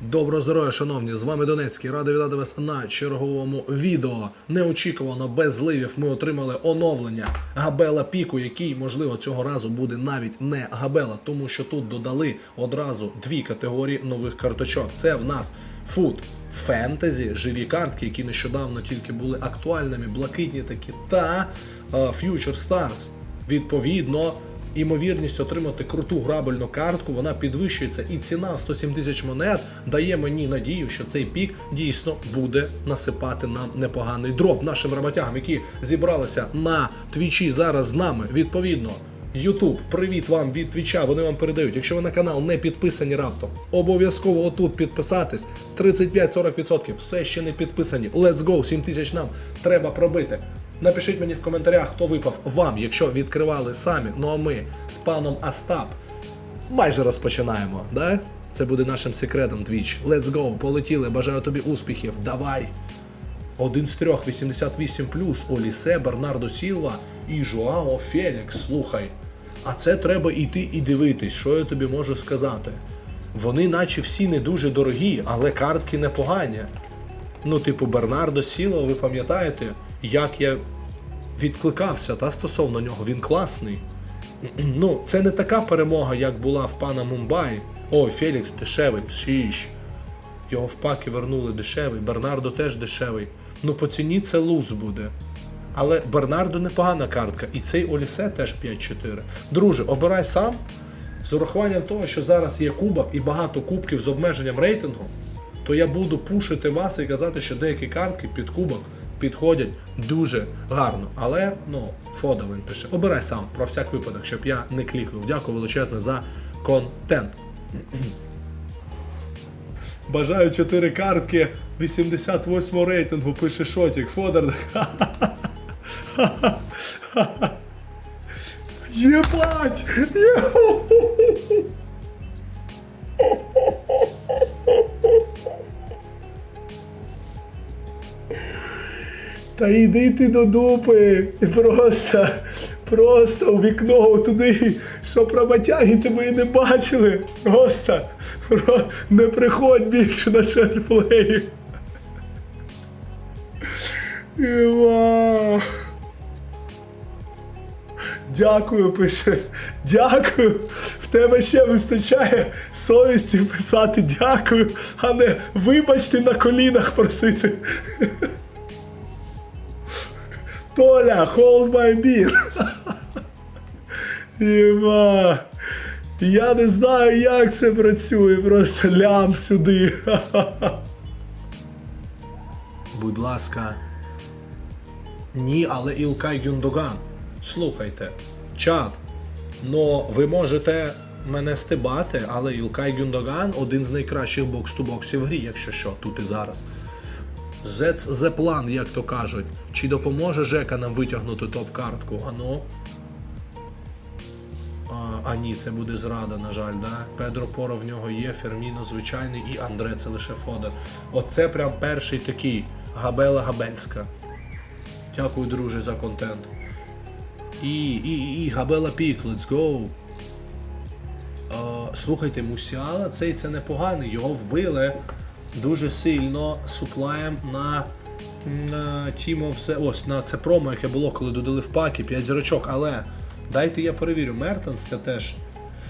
Доброго здоров'я, шановні! З вами Донецький. Радий вітати вас на черговому відео. Неочікувано без зливів ми отримали оновлення Габела Піку, який, можливо, цього разу буде навіть не Габела, тому що тут додали одразу дві категорії нових карточок. Це в нас фут. Фентезі, живі картки, які нещодавно тільки були актуальними, блакитні такі, та е, Future Stars. Відповідно, імовірність отримати круту грабельну картку, вона підвищується, і ціна 107 тисяч монет дає мені надію, що цей пік дійсно буде насипати нам непоганий дроп нашим роботягам, які зібралися на твічі зараз з нами. Відповідно, Ютуб, привіт вам від твіча. Вони вам передають. Якщо ви на канал не підписані раптом, обов'язково отут підписатись. 35-40% все ще не підписані. Let's go, 7 тисяч нам треба пробити. Напишіть мені в коментарях, хто випав вам, якщо відкривали самі. Ну а ми з паном Остап майже розпочинаємо. Да? Це буде нашим секретом Twitch. Let's go, полетіли. Бажаю тобі успіхів. Давай. Один з трьох 88 Олісе, Бернардо Сілва і Жуао Фелікс. Слухай. А це треба йти і дивитись, що я тобі можу сказати. Вони, наче всі не дуже дорогі, але картки непогані. Ну, типу, Бернардо Сілва, ви пам'ятаєте, як я відкликався та стосовно нього, він класний. Ну, це не така перемога, як була в пана Мумбаї. Ой, Фелікс дешевий, шіш. Його в паки вернули дешевий, Бернардо теж дешевий. Ну по ціні це луз буде. Але Бернардо непогана картка, і цей Олісе теж 5-4. Друже, обирай сам. З урахуванням того, що зараз є кубок і багато кубків з обмеженням рейтингу, то я буду пушити вас і казати, що деякі картки під кубок підходять дуже гарно. Але ну, Фода він пише. Обирай сам про всяк випадок, щоб я не клікнув. Дякую величезне за контент. Бажаю 4 картки 88 рейтингу, пише Шотік. Фодор. Єбать! Та йди ти до дупи і просто, просто у вікно туди, щоб роботяги тебе і не бачили. Просто про, не приходь більше на шерплеї. Іва. Дякую, пише. Дякую. В тебе ще вистачає совісті писати дякую, а не вибачте на колінах просити. Толя, hold my beer. Єма. Я не знаю, як це працює, просто лям сюди. Будь ласка. Ні, але Ілкай Гюндоган. Слухайте, чат. Ну, ви можете мене стибати, але Ілкай Гюндоган один з найкращих бокс-ту-боксів в грі, якщо що, тут і зараз. Зец the план, як то кажуть. Чи допоможе Жека нам витягнути топ-картку? Ану. А, а ні, це буде зрада, на жаль, да? Педро Поро в нього є, Ферміно звичайний і Андре це лише Фодер. Оце прям перший такий Габела Габельська. Дякую, друже, за контент. І, і, і, Габела Пік, let's go. Слухайте, Мусіала цей це непоганий, його вбили дуже сильно суплаєм на, of the... Ось на це промо, яке було, коли додали в паки 5 зірочок, але дайте я перевірю, Мертенс це теж.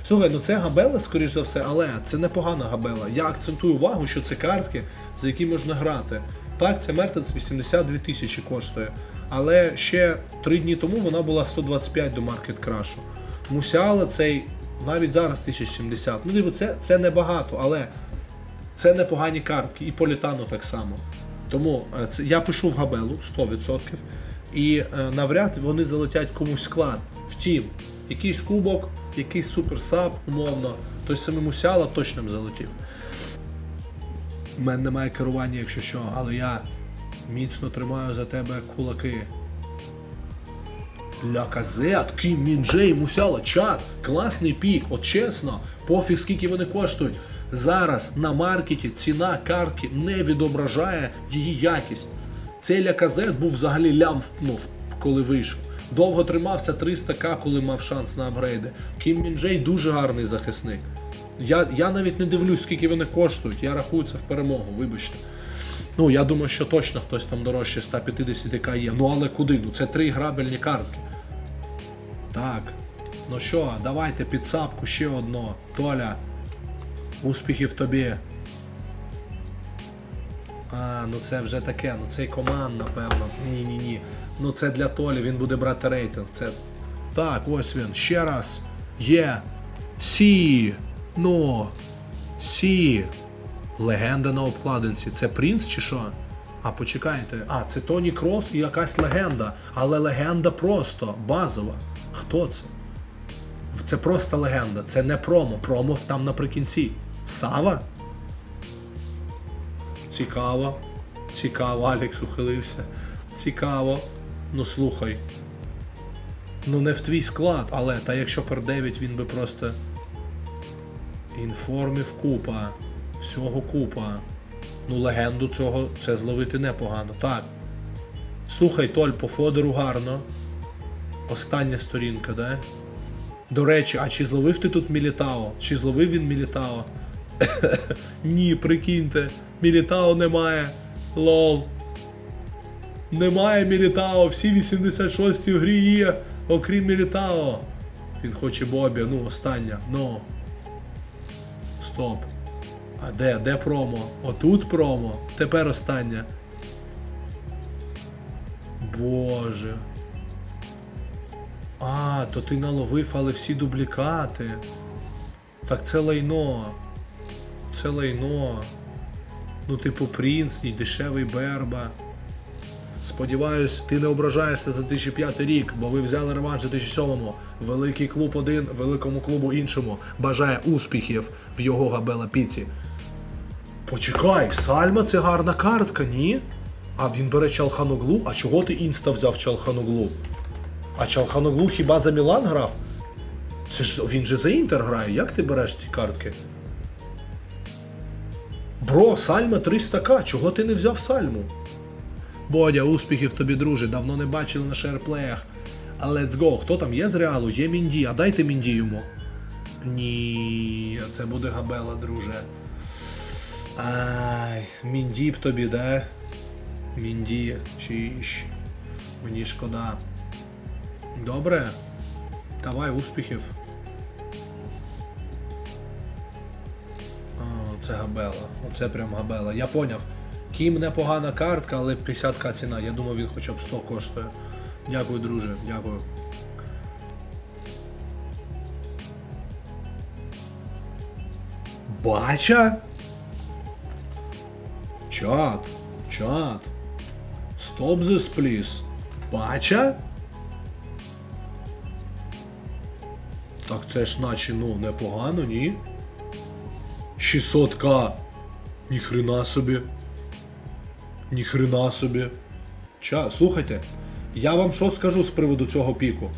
Слухай, ну це габела, скоріш за все, але це непогана габела. Я акцентую увагу, що це картки, за які можна грати. Так, це Мертенс 82 тисячі коштує. Але ще 3 дні тому вона була 125 до маркет крашу. Мусіала цей навіть зараз 1070. Ну, типу, це, це небагато, але це непогані картки, і Політану так само. Тому е, це, я пишу в Габелу 100%. І е, навряд вони залетять комусь склад. Втім, якийсь кубок, якийсь суперсаб, умовно, той самий Мусяла точно б залетів. У мене немає керування, якщо що, але я міцно тримаю за тебе кулаки. Ляказет, Кім Мінджей, Мусяла, чат, класний пік, от чесно, пофіг скільки вони коштують. Зараз на маркеті ціна картки не відображає її якість. Цей ляказет був взагалі лям, ну, коли вийшов. Довго тримався 300к, коли мав шанс на апгрейди. Кім Мінджей дуже гарний захисник. Я, я навіть не дивлюсь, скільки вони коштують. Я рахую це в перемогу, вибачте. Ну, я думаю, що точно хтось там дорожче 150к є. Ну але куди? Ну це три грабельні картки. Так. Ну що, давайте підсапку ще одно. Толя. Успіхів тобі. А, ну це вже таке, ну цей команд, напевно. Ні, ні, ні. Ну це для Толі, він буде брати рейтинг. Це. Так, ось він. Ще раз. Є. Сі. Ну. Сі. Легенда на обкладинці. Це принц чи що? А почекайте. А, це Тоні Крос і якась легенда. Але легенда просто базова. Хто це? Це просто легенда. Це не промо. Промо там наприкінці. Сава? Цікаво. Цікаво, Алекс ухилився. Цікаво. Ну слухай. Ну не в твій склад, але та якщо пер 9 він би просто. Інформів купа. Всього купа. Ну, легенду цього це зловити непогано. Так. Слухай, Толь, по Фодору гарно. Остання сторінка, да? До речі, а чи зловив ти тут Мілітао? Чи зловив він Мілітао? Ні, прикиньте, Мілітао немає. Лол. Немає Мілітао, всі 86 у грі є, окрім Мілітао. Він хоче Бобі, ну, остання, ну. Стоп. А де? Де промо? Отут промо. Тепер остання. Боже. А, то ти наловив, але всі дублікати. Так це лайно. Це лайно. Ну, типу, принц і дешевий Берба. Сподіваюсь, ти не ображаєшся за 2005 рік, бо ви взяли реванш у 2007-му. Великий клуб один, великому клубу іншому. Бажає успіхів в його габела піці. Почекай, Сальма це гарна картка, ні? А він бере Чалханоглу? А чого ти інста взяв Чалханоглу? А Чалханоглу хіба за Мілан грав? Це ж він же за Інтер грає. Як ти береш ці картки? Бро, Сальма 300к, чого ти не взяв Сальму? Бодя, успіхів тобі, друже, давно не бачили на шерплеях. А let's go. Хто там є з реалу? Є Мінді, а дайте Мінді йому. Ні, це буде габела, друже. Ай, Мінді б тобі, да? Мінді, чиш. Мені шкода. Добре. Давай, успіхів. О, це габела. Оце прям габела. Я поняв. Кім непогана картка, але 50к ціна. Я думав, він хоча б 100 коштує. Дякую, друже, дякую. Бача? Чат, чат. Stop this, please. Бача? Так це ж наче, ну, непогано, ні? 600к. Ніхрена собі. Ніхрена собі. Ча, слухайте, я вам що скажу з приводу цього піку.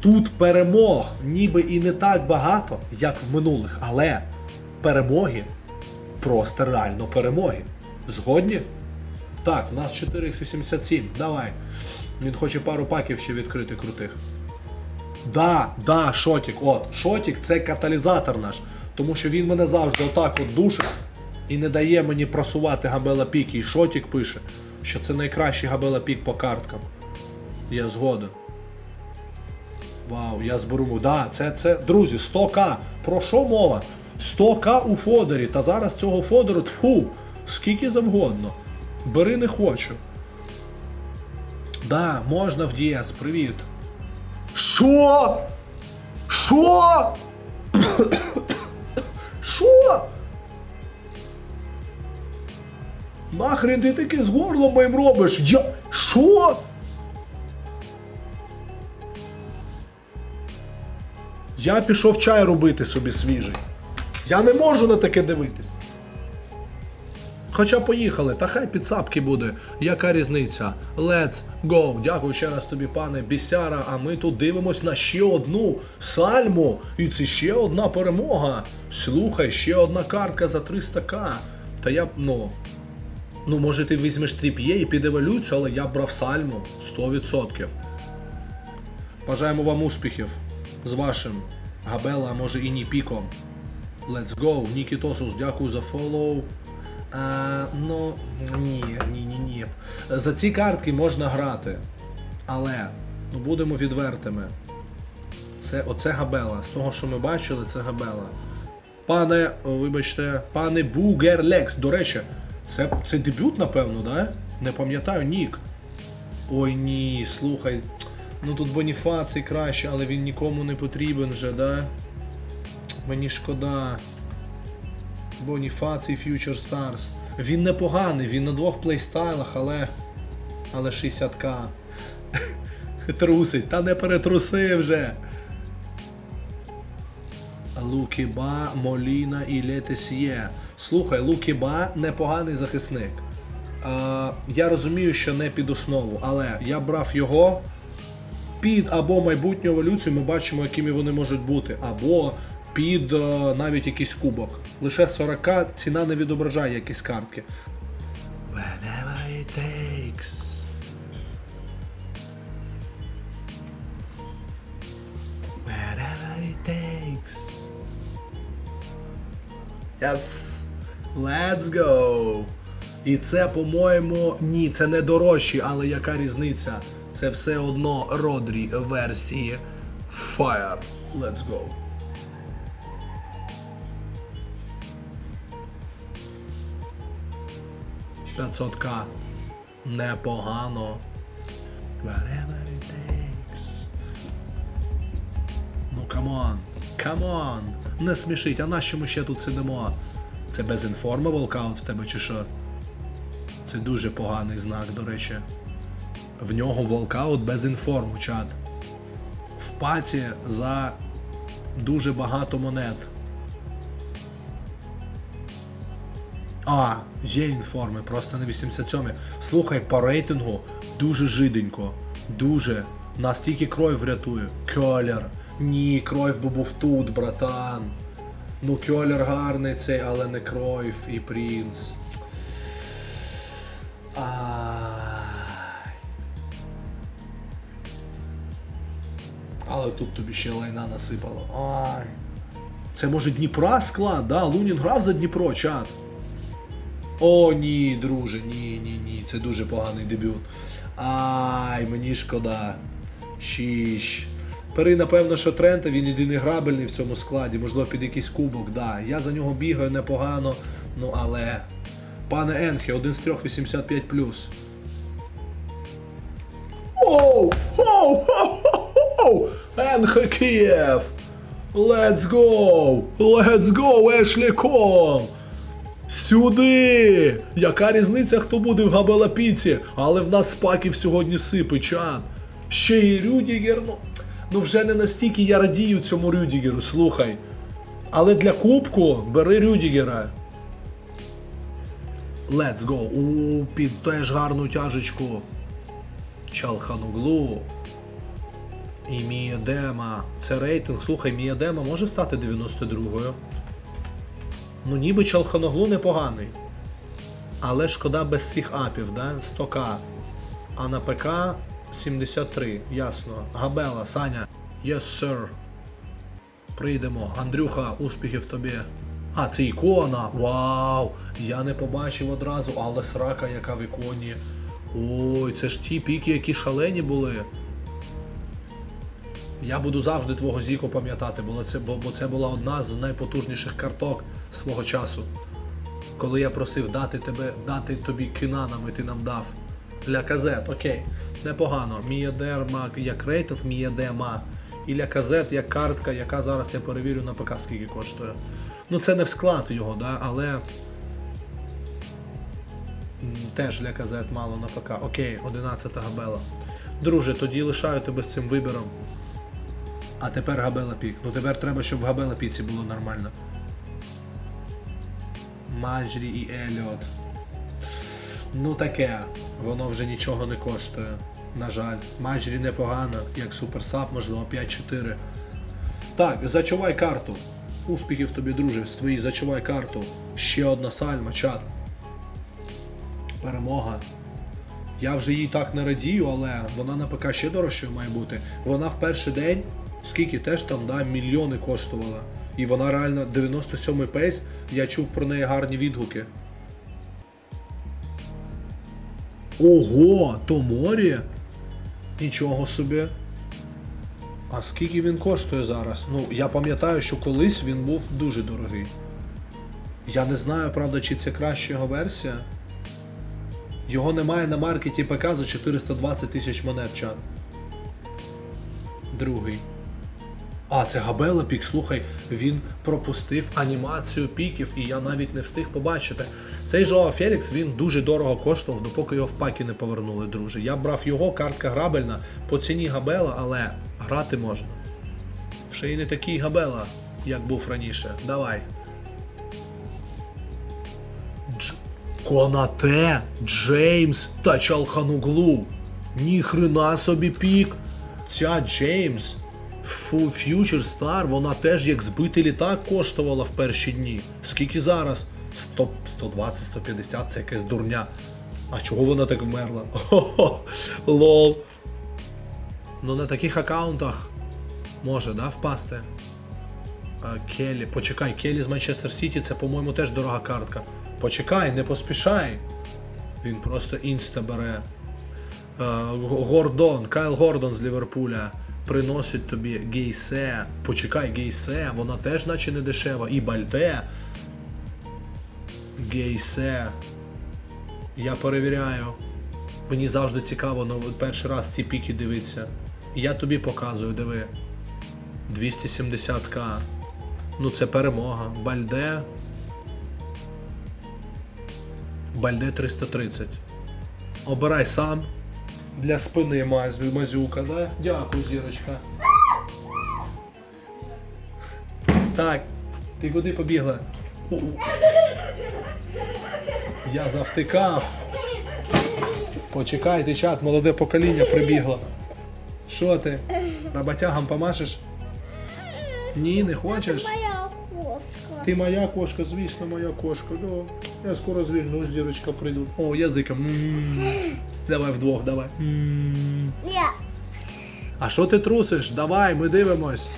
Тут перемог ніби і не так багато, як в минулих, але перемоги просто реально перемоги. Згодні? Так, у нас 4х87, давай. Він хоче пару паків ще відкрити крутих. Да, да, Шотік, от, Шотік це каталізатор наш. Тому що він мене завжди отак от душить і не дає мені просувати габела пік. І Шотік пише, що це найкращий габела пік по карткам. Я згоден. Вау, я зберу. Да, це, це, друзі, 100к. Про що мова? 100к у Фодорі. Та зараз цього Фодору, тьфу, скільки завгодно. Бери не хочу. Да, можна в Діас, привіт. Що? Що? Що? Нахрен ти таке з горлом моїм робиш? Я. Що? Я пішов чай робити собі свіжий. Я не можу на таке дивитись. Хоча поїхали, та хай підсапки буде. Яка різниця? Let's go. Дякую ще раз тобі, пане Бісяра. А ми тут дивимось на ще одну сальму. І це ще одна перемога. Слухай, ще одна картка за 300к. Та я б, ну. Ну, може, ти візьмеш тріп'є і під еволюцію, але я брав сальму 100%. Бажаємо вам успіхів з вашим Габела, а може і ні піком. Let's go. Нікітосус, дякую за фоллоу. А, ну, ні, ні, ні, ні. За ці картки можна грати. Але, ну будемо відвертими. Це оце габела. З того, що ми бачили, це габела. Пане, вибачте, пане Бугерлекс, до речі, це, це дебют, напевно, да? Не пам'ятаю, нік. Ой ні, слухай. Ну тут Боніфацій краще, але він нікому не потрібен вже, да? Мені шкода. Боніфацій Future Stars. Він непоганий, він на двох плейстайлах, але. Але 60к. Трусить, та не перетруси вже. Лукіба, Моліна і Летесіє. Слухай, Лукіба непоганий захисник. А, я розумію, що не під основу, але я брав його під або майбутню еволюцію, ми бачимо, якими вони можуть бути, або під е, навіть якийсь кубок. Лише 40 ціна не відображає якісь картки. Whenever it takes. Whenever it takes. Yes. Let's go. І це, по-моєму, ні, це не дорожчі, але яка різниця? Це все одно Родрі версії Fire. Let's go. К Непогано. Whatever it takes. Ну камон, камон. Не смішить, а нащо ми ще тут сидимо? Це без інформа волкаут в тебе чи що? Це дуже поганий знак, до речі. В нього волкаут без інформу, чат. В паті за дуже багато монет. А, є інформи, просто на 87. Слухай, по рейтингу дуже жиденько. Дуже. Настільки кров врятує. Кьолер. Ні, кров би був тут, братан. Ну, Кьолер гарний цей, але не кройф і принц. Але тут тобі ще лайна насипало. Ай. Це може Дніпра склад, да? Лунін грав за Дніпро, чат. О, ні, друже, ні, ні, ні. Це дуже поганий дебют. Ай, мені шкода. Шіш. Пери, напевно, що Трента, він єдиний грабельний в цьому складі, можливо, під якийсь кубок, да. Я за нього бігаю непогано, ну але. Пане Енхе, один з трьох 85 Оу! Оу! Оу! Енхе Київ! Let's go! Let's go, Ешлі Кол! Сюди! Яка різниця, хто буде в Габелапіці? Але в нас спаків сьогодні сипи, чан. Ще й Рюдігер, ну. Ну вже не настільки я радію цьому Рюдігеру, слухай. Але для кубку бери Рюдігера. Let's go. У, під теж гарну тяжечку. Чалхануглу. І Мієдема. Це рейтинг. Слухай, Мієдема може стати 92-ю. Ну ніби Чалханоглу непоганий. Але шкода без цих апів, да? 100к. А на ПК 73, ясно. Габела, Саня. Yes, sir. Прийдемо. Андрюха, успіхів тобі. А, це ікона. Вау! Я не побачив одразу, але срака, яка в іконі. Ой, це ж ті піки, які шалені були. Я буду завжди твого Зіко пам'ятати, бо це, була одна з найпотужніших карток свого часу. Коли я просив дати тебе, дати тобі кинанами, ти нам дав. Для казет, окей. Непогано. Міядерма як рейтинг, міядема. І для казет як картка, яка зараз я перевірю на ПК, скільки коштує. Ну це не в склад його, да, але. Теж для казет мало на ПК. Окей, 11 габела. Друже, тоді лишаю тебе з цим вибором. А тепер Габела Пік. Ну тепер треба, щоб в Габела Піці було нормально. Маджрі і Еліот. Ну таке, воно вже нічого не коштує. На жаль. Маджрі непогано, як суперсап, можливо, 5-4. Так, зачувай карту. Успіхів тобі, друже, з твоїй зачувай карту. Ще одна сальма, чат. Перемога. Я вже їй так не радію, але вона на ПК ще дорожчою має бути. Вона в перший день, скільки теж там, да, мільйони коштувала. І вона реально 97 пейс. Я чув про неї гарні відгуки. Ого, Томорі? Нічого собі. А скільки він коштує зараз? Ну, я пам'ятаю, що колись він був дуже дорогий. Я не знаю, правда, чи це краща його версія. Його немає на маркеті ПК за 420 тисяч монет, чат. Другий. А, це Габела пік. Слухай, він пропустив анімацію піків, і я навіть не встиг побачити. Цей Жоа Фелікс він дуже дорого коштував, допоки його в пакі не повернули, друже. Я брав його, картка грабельна, по ціні Габела, але грати можна. Ще й не такий Габела, як був раніше. Давай. Дж... Конате, Джеймс та Чалхануглу. Ніхрена собі пік. Ця Джеймс Future Star, вона теж як збитий літак коштувала в перші дні. Скільки зараз? 100, 120, 150, це якась дурня. А чого вона так вмерла? Лол. Ну на таких аккаунтах може, да, впасти. Келі, почекай, Келі з Манчестер Сіті, це, по-моєму, теж дорога картка. Почекай, не поспішай. Він просто інста бере. Гордон, Кайл Гордон з Ліверпуля приносить тобі гейсе. Почекай, гейсе, вона теж наче не дешева. І бальте. Гейсе. Я перевіряю. Мені завжди цікаво, ну перший раз ці піки дивитися. Я тобі показую, диви. 270к. Ну це перемога. Бальде. Бальде 330. Обирай сам. Для спини мазю, мазюка, да? Дякую, зірочка. Так, ти куди побігла? Я завтикав. Почекайте, чат, молоде покоління прибігло. Що ти? Роботягам помашеш? Ні, не хочеш? Ти моя кошка, звісно, моя кошка. Ну, я скоро звільнусь, зірочка прийду. О, язиком. Давай вдвох, давай. Ні. А що ти трусиш? Давай, ми дивимось.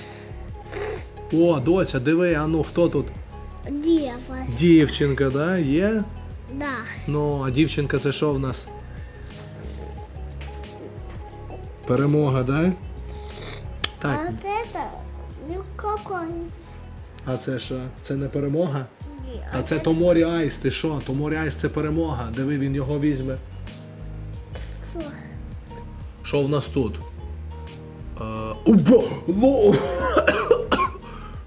О, доця, диви, а ну хто тут? Діва. Дівчинка, да? Є? Да. Ну, а дівчинка це що в нас? Перемога, да? А Так, вот это никакой. А це що? Це не перемога? Ні. А це Томорі Айс, ти що? Томорі Айс це перемога. Диви, він його візьме. Що? В нас тут? Е,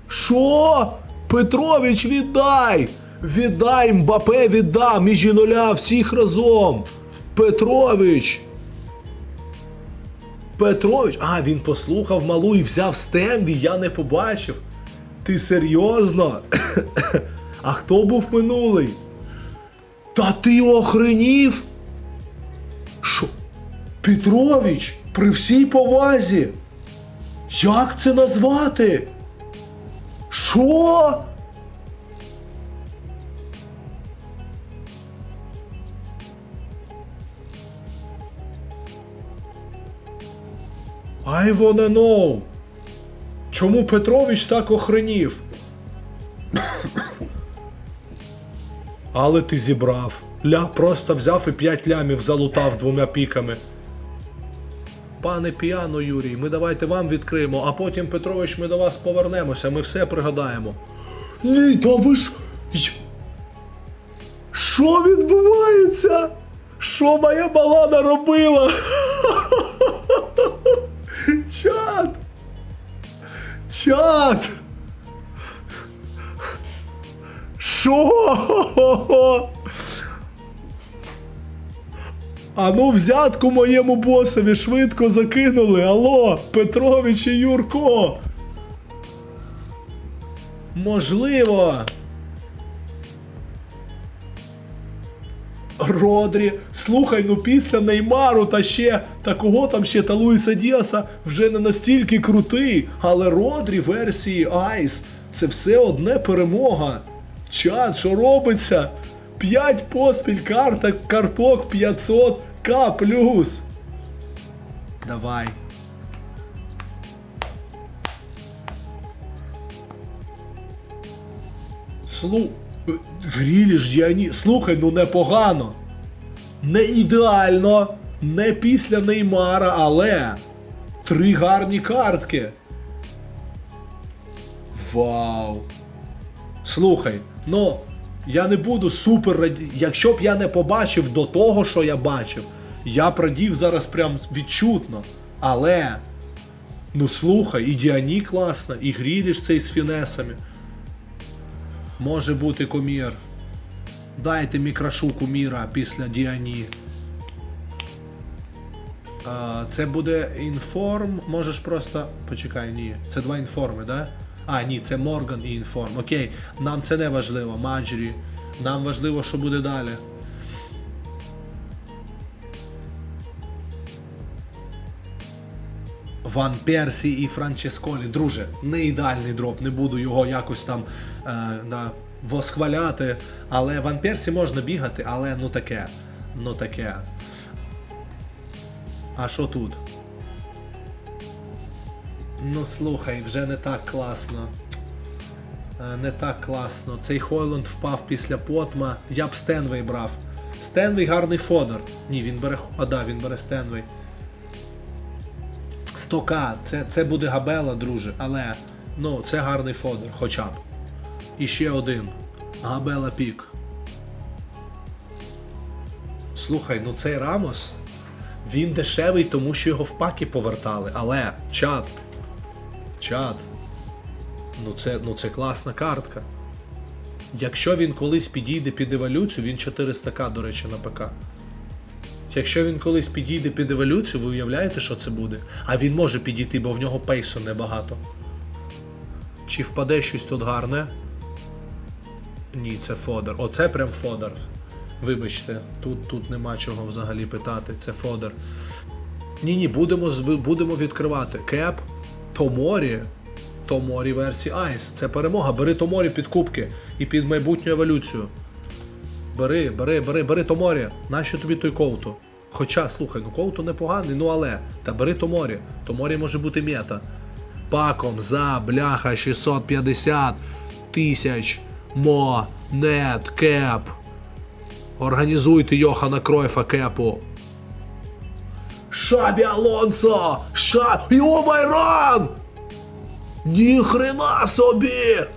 Що? Петрович, віддай! Віддай, Мбапе, віддам! Між нуля всіх разом! Петрович! Петрович! А, він послухав малу і взяв стембі, я не побачив. Ти серйозно? А хто був минулий? Та ти охренів? Що? Петрович, при всій повазі. Як це назвати? Що? I wanna know. Чому Петрович так охренів? Але ти зібрав. Ля просто взяв і п'ять лямів залутав двома піками. Пане Піано Юрій, ми давайте вам відкриємо, а потім Петрович ми до вас повернемося, ми все пригадаємо. Ні, та ви ж. Що відбувається? Що моя балада робила? Чат! Що? А ну взятку моєму босові швидко закинули. Алло, Петрович і Юрко. Можливо. Родрі, слухай, ну після Неймару та ще та кого там ще та Луїса Діаса вже не настільки крутий, але Родрі версії Айс це все одне перемога. Чат, що робиться? 5 поспіль карток, карток 500 К плюс. Давай. Слу... Гріліш, Діані... Слухай, ну непогано. Не ідеально, не після Неймара, але три гарні картки. Вау. Слухай, ну я не буду супер раді... Якщо б я не побачив до того, що я бачив, я б радів зараз прям відчутно. Але. Ну слухай, і Діані класна, і Гріліш цей з фінесами. Може бути комір. Дайте мікрашу куміра після Діані. Це буде інформ. Можеш просто. Почекай, ні. Це два інформи, да? А, ні, це Морган і інформ. Окей, нам це не важливо, Маджрі. Нам важливо, що буде далі. Ван Персі і Франческолі. Друже, не ідеальний дроп, не буду його якось там е, да, восхваляти. Але Ван Персі можна бігати, але ну таке. Ну таке. А що тут? Ну слухай, вже не так класно. Е, Не так класно. Цей Хойланд впав після Потма. Я б Стенвей брав. Стенвей гарний фодер. Ні, він бере. А, да, він бере Стенвей. 100к, це, це буде габела, друже, але ну, це гарний фодер, хоча б. І ще один. Габела пік. Слухай, ну цей Рамос, він дешевий, тому що його в паки повертали. Але, чат. Чат. Ну це, ну це класна картка. Якщо він колись підійде під еволюцію, він 400к, до речі, на ПК. Якщо він колись підійде під еволюцію, ви уявляєте, що це буде? А він може підійти, бо в нього пейсу небагато. Чи впаде щось тут гарне? Ні, це фодер. Оце прям фодер. Вибачте, тут, тут нема чого взагалі питати. Це фодер. Ні, ні, будемо, будемо відкривати. Кеп, Томорі. Томорі версії Айс. Це перемога. Бери Томорі під кубки і під майбутню еволюцію. Бери, бери, бери, бери Томорі. Нащо тобі той ковту? Хоча, слухай, ну ковту непоганий, ну але. Та бери Томорі. Томорі може бути мета. Паком за бляха 650 тисяч монет кеп. Організуйте Йохана Кройфа кепу. Шабі Алонсо! Ша... Йо, Вайран! Ніхрена собі!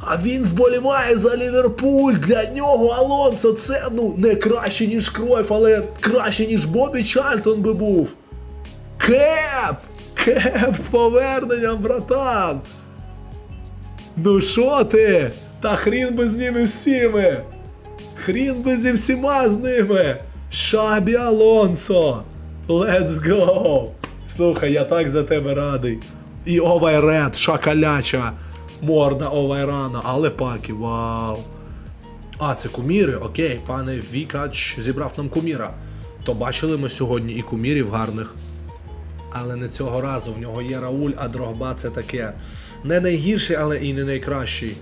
А він вболіває за Ліверпуль. Для нього Алонсо це ну не краще, ніж Кройф, але краще, ніж Бобі Чальтон би був. Кеп! Кеп з поверненням, братан! Ну що ти? Та хрін би з ними всіми! Хрін би зі всіма з ними! Шабі Алонсо! Let's go! Слухай, я так за тебе радий. І Овайред, шакаляча, морда Овайрана, але паки, вау. А, це куміри, окей, пане Вікач зібрав нам куміра. То бачили ми сьогодні і кумірів гарних. Але не цього разу. В нього є Рауль, а Дрогба це таке. Не найгірший, але і не найкращий.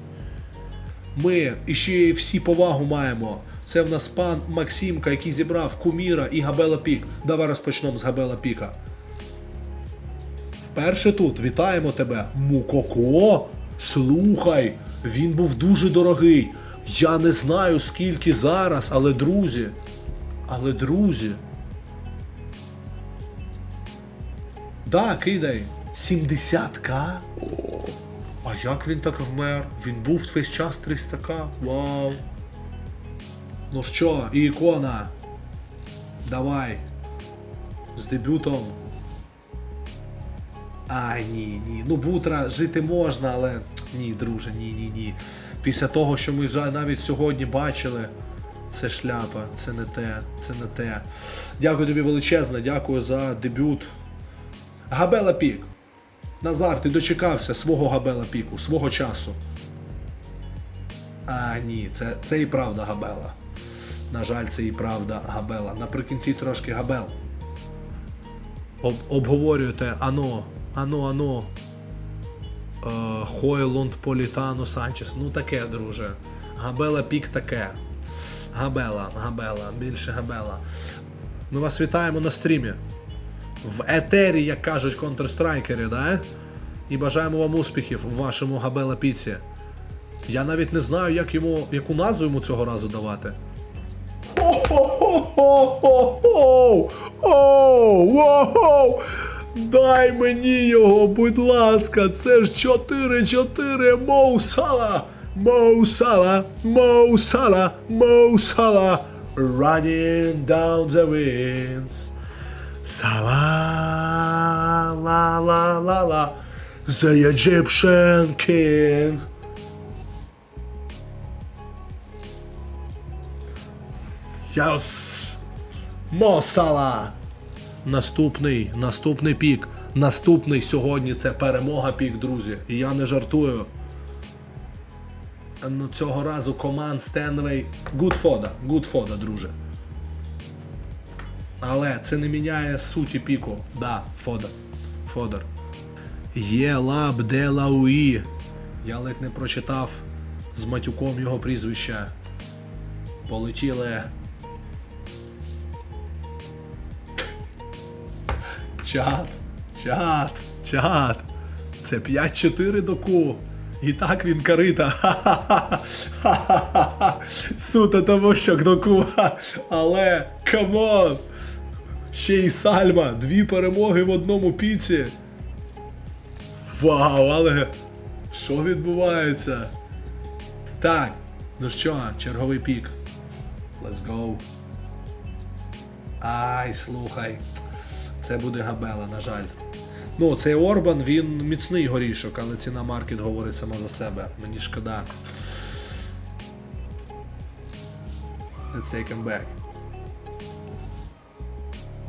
Ми іще й всі повагу маємо. Це в нас пан Максимка, який зібрав Куміра і Габела Пік. Давай розпочнемо з Габела Піка. Вперше тут вітаємо тебе. Мукоко. Слухай, він був дуже дорогий. Я не знаю скільки зараз, але друзі. Але друзі. Да, кидай. 70к? А як він так вмер? Він був весь час 300к. Вау. Ну що, і ікона. Давай. З дебютом. Ай, ні, ні. Ну, бутра жити можна, але ні, друже, ні, ні, ні. Після того, що ми вже навіть сьогодні бачили, це шляпа, це не те, це не те. Дякую тобі величезне, дякую за дебют. Габела Пік. Назар, ти дочекався свого Габела Піку, свого часу. А, ні, це, це і правда Габела. На жаль, це і правда Габела. Наприкінці трошки Габел. Об, обговорюєте ано, ано, ано. Е, Хойлунд, Політано, Санчес. Ну таке, друже. Габела пік таке. Габела, Габела, більше Габела. Ми вас вітаємо на стрімі. В етері, як кажуть контрстрайкери, да? І бажаємо вам успіхів в вашому Габела Піці. Я навіть не знаю, як йому, яку назву йому цього разу давати. Дай мені його, будь ласка, це ж 4-4 Моусала! Моусала! Моусала! Моусала! Running down the winds. Сала la la la la The Egyptian King. Yes! Мосала! Наступний, наступний пік. Наступний сьогодні це перемога пік, друзі. І я не жартую. Ну, цього разу команд Стенвей. Good фода, good фода, друже. Але це не міняє суті піку. Да, Фодор. Фодор. Є лаб де лауї. Я ледь не прочитав з матюком його прізвища. Полетіли. Чат, чат, чат. Це 5-4 до ку. І так він карита. Ха-ха-ха. Суто тому, що доку. Але камон. Ще й Сальма. Дві перемоги в одному піці. Вау, але що відбувається? Так, ну що, черговий пік. Let's go. Ай, слухай. Це буде габела, на жаль. Ну, цей Орбан, він міцний горішок, але ціна маркет говорить сама за себе. Мені шкода. Let's take him back.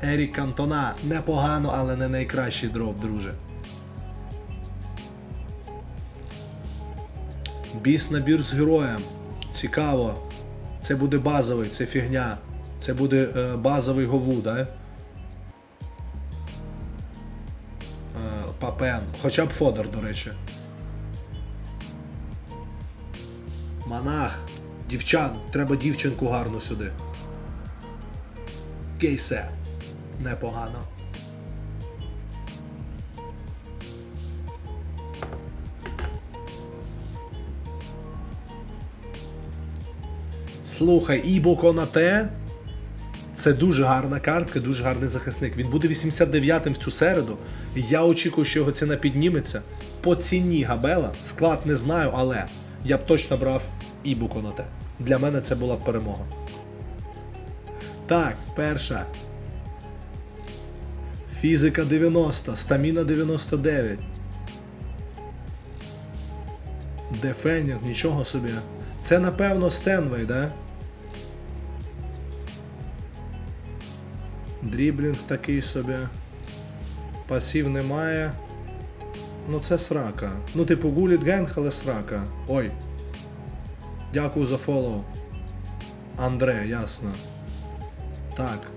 Ерік Кантона непогано, але не найкращий дроп, друже. Біс набір з героєм. Цікаво. Це буде базовий, це фігня. Це буде е, базовий гову, да? Е, Папен. Хоча б Фодор, до речі. Монах. Дівчан. Треба дівчинку гарну сюди. Кейсе. Непогано. Слухай, Ібо Конате це дуже гарна картка, дуже гарний захисник. Він буде 89-м в цю середу. Я очікую, що його ціна підніметься. По ціні Габела склад не знаю, але я б точно брав Ібу Конате. Для мене це була б перемога. Так, перша. Фізика 90, стаміна 99. Дефендінг, нічого собі. Це напевно Стенвей, да? Дріблінг такий собі. Пасів немає. Ну це срака. Ну, типу, гуліт генг, але срака. Ой. Дякую за фоллоу. Андре, ясно. Так.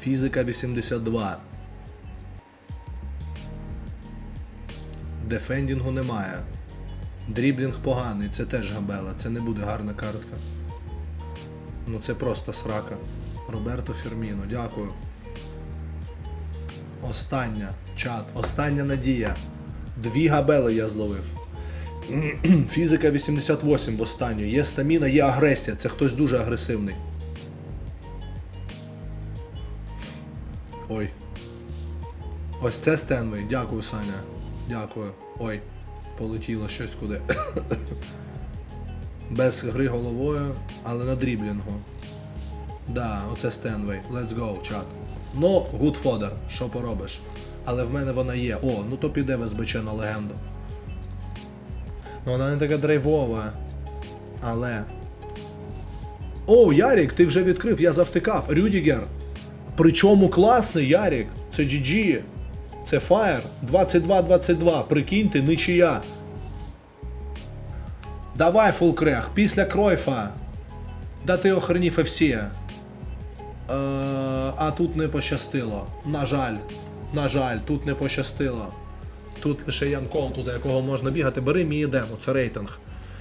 Фізика 82. Дефендінгу немає. Дріблінг поганий, це теж габела, це не буде гарна картка. Ну це просто срака. Роберто Ферміно, дякую. Остання, чат, остання надія. Дві габели я зловив. Фізика 88 в останню. Є стаміна, є агресія. Це хтось дуже агресивний. Ой. Ось це Стенвей. Дякую, Саня. Дякую. Ой, полетіло щось куди. Без гри головою, але на дріблінгу. Да, оце Стенвей. Let's go, чат. Ну, good fodder, що поробиш. Але в мене вона є. О, ну то піде в СБЧ на легенду. Ну вона не така драйвова. Але. О, Ярік, ти вже відкрив, я завтикав. Рюдігер. Причому класний Ярік. Це GG. Це Fire. 22-22. Прикиньте, нічия. Давай, Фулкрех, після Кройфа. Да ти охренів FC. Е, а тут не пощастило. На жаль. На жаль, тут не пощастило. Тут лише Ян Колту, за якого можна бігати. Бери мій йдемо, це рейтинг.